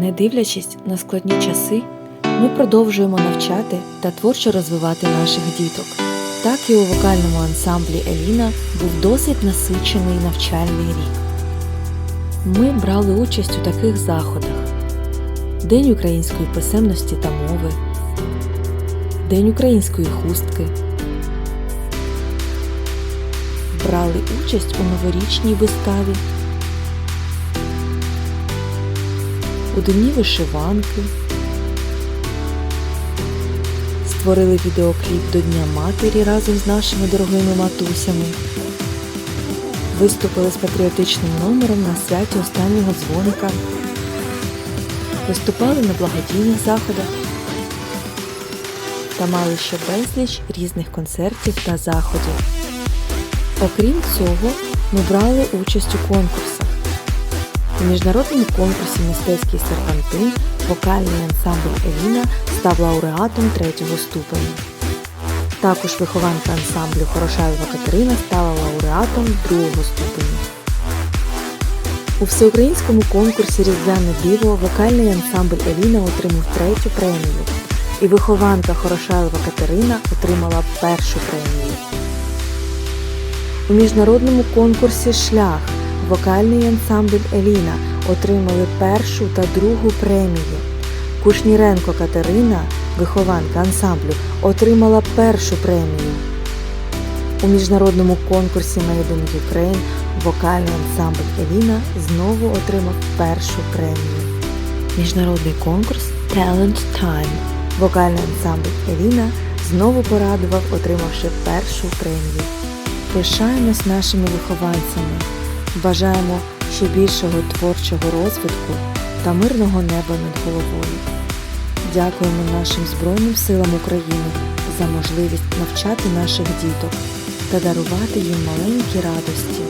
Не дивлячись на складні часи, ми продовжуємо навчати та творчо розвивати наших діток. Так і у вокальному ансамблі Еліна був досить насичений навчальний рік. Ми брали участь у таких заходах: День української писемності та мови, День української хустки. Брали участь у новорічній виставі, Дні вишиванки, створили відеокліп до Дня Матері разом з нашими дорогими матусями, виступили з патріотичним номером на святі останнього дзвоника, виступали на благодійних заходах та мали ще безліч різних концертів та заходів. Окрім цього, ми брали участь у конкурсах. У міжнародному конкурсі Мистецький серпантин вокальний ансамбль Еліна став лауреатом третього ступеня. Також вихованка ансамблю Хорошаєва Катерина стала лауреатом другого ступеня. У всеукраїнському конкурсі Різдвяне диво вокальний ансамбль Еліна отримав третю премію, і вихованка Хорошаєва Катерина отримала першу премію. У міжнародному конкурсі Шлях вокальний ансамбль Еліна отримали першу та другу премії. Кушніренко Катерина, вихованка ансамблю, отримала першу премію. У міжнародному конкурсі Made in Ukraine вокальний ансамбль Еліна знову отримав першу премію. Міжнародний конкурс Talent Time вокальний ансамбль Еліна знову порадував, отримавши першу премію. Пишаємось нашими вихованцями, бажаємо ще більшого творчого розвитку та мирного неба над головою. Дякуємо нашим Збройним силам України за можливість навчати наших діток та дарувати їм маленькі радості